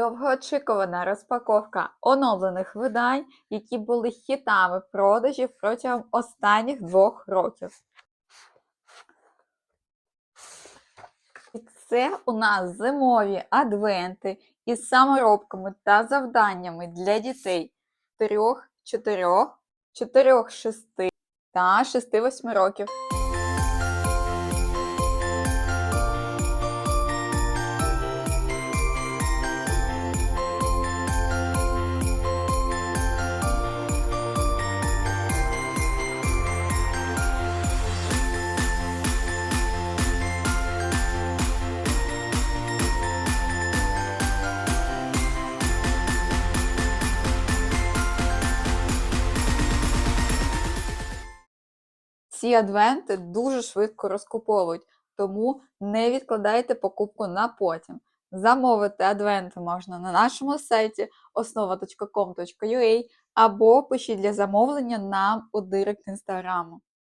Довгоочікувана розпаковка оновлених видань, які були хітами продажів протягом останніх двох років. І це у нас зимові адвенти із саморобками та завданнями для дітей 3, 4, 4, 6 та 6-8 років. Ці адвенти дуже швидко розкуповують, тому не відкладайте покупку на потім. Замовити адвенти можна на нашому сайті основа.com.ua або пишіть для замовлення нам у директ інстаграму.